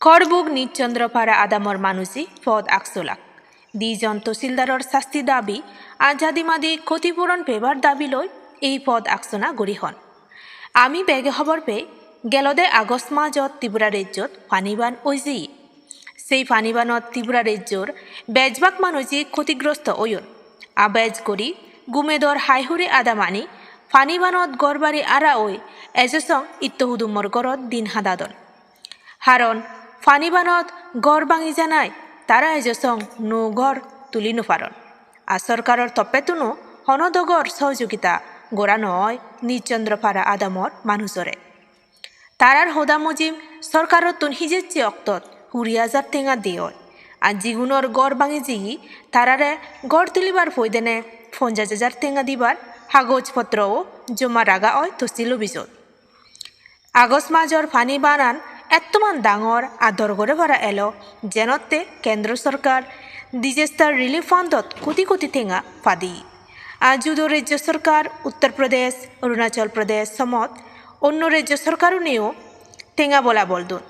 খড়বুক নিচচন্দ্রপাড়া আদামর মানুষই পদ আকসলাক। দুইজন তহসিলদাৰৰ শাস্তি দাবি আজাদি মাদি ক্ষতিপূরণ পেবার দাবি লৈ এই পদ আকচনা গঢ়ি হন। আমি বেগে খবৰ পেয়ে গেলদে আগষ্ট মাজত ত্ৰিপুৰা ৰাজ্যত পানীবান ঐজি। সেই পানীবানত ত্ৰিপুৰা ৰাজ্যৰ বেজবাক মানুষী ক্ষতিগ্ৰস্ত অয়ন। আবেজ কৰি গুমেদৰ হাইহুৰে আদা মানি পানীবানত গড়বাৰী আৰা ঐ এজেচং ইত্তহুদুমৰ গড়ত দিন হাদাদন। হারণ ফানিবানত গড় ভাঙি জানায় তারা এজসং নো গড় তুলি নোপারন আর সরকারের তপেতুনো হনদগর সহযোগিতা গোড়া নয় নিচন্দ্রপাড়া আদামর মানুষরে তারার হোদা মজিম সরকারত তুন হিজেচ্ছি অক্তত হুরি হাজার টেঙা দিয় আর জিগুণর গড় ভাঙি জিগি তারারে গড় তুলিবার ফৈদেনে পঞ্চাশ হাজার টেঙা দিবার কাগজপত্রও জমা রাগা হয় তহসিল অভিযোগ আগষ্ট মাজৰ ফানি বানান এত্তমান ডাঙৰ আদৰ কৰি ভৰা এলো যেনতে কেন্দ্ৰ চৰকাৰ, ডিজেষ্টাৰ ৰিলিফ ফাণ্ডত কোটি কোটি টেঙা ফাদি। যদিও ৰাজ্য চৰকাৰ, উত্তৰ প্ৰদেশ, অৰুণাচল প্ৰদেশ সমত অন্য ৰাজ্য চৰকাৰো নিয়েও টেঙা বলা বলদুন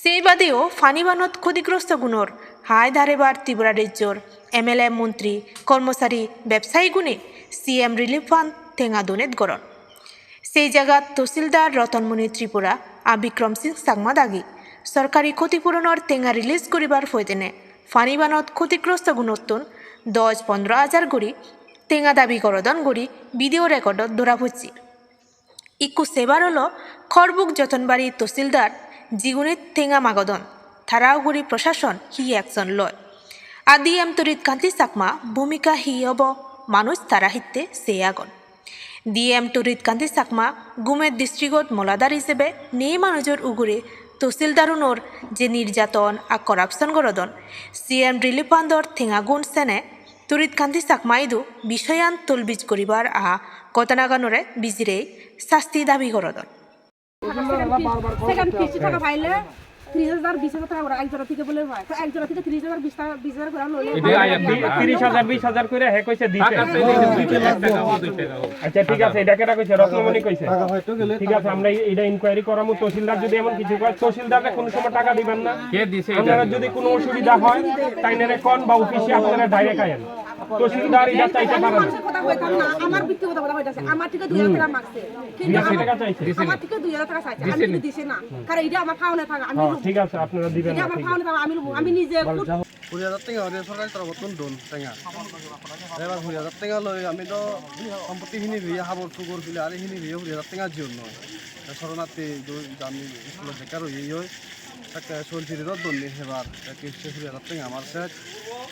সেই বাদেও ফানিবানত ক্ষতিগ্রস্ত গুণর হায় ধারেবার ত্রিপুরা রাজ্যর এম এল মন্ত্রী কর্মচারী ব্যবসায়ী গুণে সিএম রিলিফ ফান্ড টেঙা দোনেত গরণ সেই জায়গাত তহসিলদার রতনমণি ত্রিপুরা আর বিক্রম সিং সাংমা দাগি সরকারি ক্ষতিপূরণের টেঙা রিলিজ করিবার ফৈতেনে ফানিবানত ক্ষতিগ্রস্ত গুণোত্তন দশ পনেরো হাজার গড়ি, টেঙা দাবি করদন গড়ি ভিডিও রেকর্ডত ধরা পড়ছি। ইকু সেবার হল খড়বুক যতনবাড়ি তহসিলদার জিগুনিত টেঙা মাগদন থারাওগুড়ি প্রশাসন হি অ্যাকশন লয়। আদি এম তরিত কান্তি চাকমা ভূমিকা হি হব, মানুষ তারা হিতে সে আগন। ডিএম তরিত কান্তি চাকমা গুমের ডিস্ট্রিক্টত মলাদার হিসেবে নেই মানুষের উগুরে তহসিলদারুনোর যে নির্যাতন আর করাপশন গরদন সিএম রিলিফ ফান্ডর ঠেঙাগুণ সেনে তরিত কান্তি চাকমাইদু বিষয়ান তলবিজ করিবার আহা ঘটনাগানরে বিজিরে শাস্তি দাবি গরদন টাকা ত্রিশ হাজার বিশ হাজার টাকা করে একজনের থেকে বলে হয়। তো থেকে ত্রিশ হাজার বিশ টাকা বিশ হাজার করে লইলে তিরিশ হাজার বিশ হাজার করে হে কইছে দিতে আচ্ছা ঠিক আছে এটা কেটা কইছে? রত্নমণি কইছে। ঠিক আছে আমরা এটা ইনকোয়ারি করামু তহসিলদার যদি এমন কিছু কয় তহসিলদারে কোনো সময় টাকা দিবেন না। কে দিছে আপনারা যদি কোনো অসুবিধা হয় তাইনারে কোন বা অফিসে আপনারা ডাইরেক্ট আয়েন। তহসিলদার এটা চাইতে পারে না মানুষের কথা হইতাম না আমার ব্যক্তিগত কথা হইতাছে আমার থেকে দুই হাজার টাকা মাগছে। কিন্তু আমার- টাকা চাইছে। আমার থেকে দুই হাজার টাকা চাইছে আমি কিন্তু দিছি না। কারণ এটা আমার থাকা আমি হ্যাঁ ঠিক আছে আপনারা দিবেন না আমার ঠিক ফাউনে আমি আমি নিজে খুদ- কুড়ি হাজার টাকা হলে সরকারি তরফ নতুন দোন টেঙা এবার কুড়ি হাজার টাকা লই আমি তো সম্পত্তিখিনি ভিয়ে হাবর ফুগর ফিলে আর এইখিনি ভিয়ে কুড়ি হাজার টাকার জন্য শরণার্থী আমি স্কুলত বেকার হয়ে হয়। তাকে চলছি রোদ দন্নি এবার কিস্তি কুড়ি হাজার টাকা আমার সেট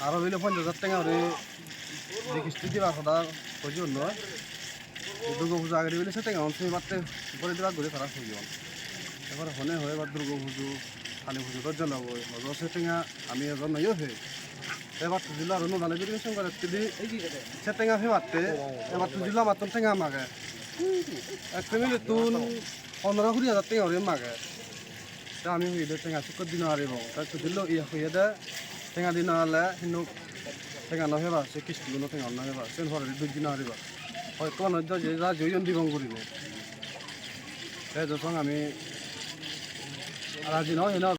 আরও হইলে পঞ্চাশ হাজার টাকা হলে যে কিস্তি দিবা সদা ওই জন্য দুর্গা পুজো আগে দিলে সে টাকা অংশ মাত্রে করে দিবা ঘুরে খারাপ হয়ে যাবে এবার হনে হয়, এবার দুর্গা পুজো কালী পুজো দরজা লব হজর সে টেঙা আমি এজন নয় হে। এবার আর নদালে যদি মিশন করে যদি সে টেঙা ফে মারতে এবার তুজিলা মাতন টেঙা মাগে এক ফ্যামিলি তুন পনেরো কুড়ি হাজার টেঙা মাগে তা আমি হইলে টেঙা চুকত দিন হারিব তাই তুজিল ইয়া হইয়ে দে টেঙা দিন হলে হিন্দু টেঙা নহেবা সে কিস্তিগুলো টেঙা নহেবা সে ঘরে দুই দিন হারিবা হয়তো কোন যে যা জয়জন দিবং করিবে সেই যখন আমি রাজি নয়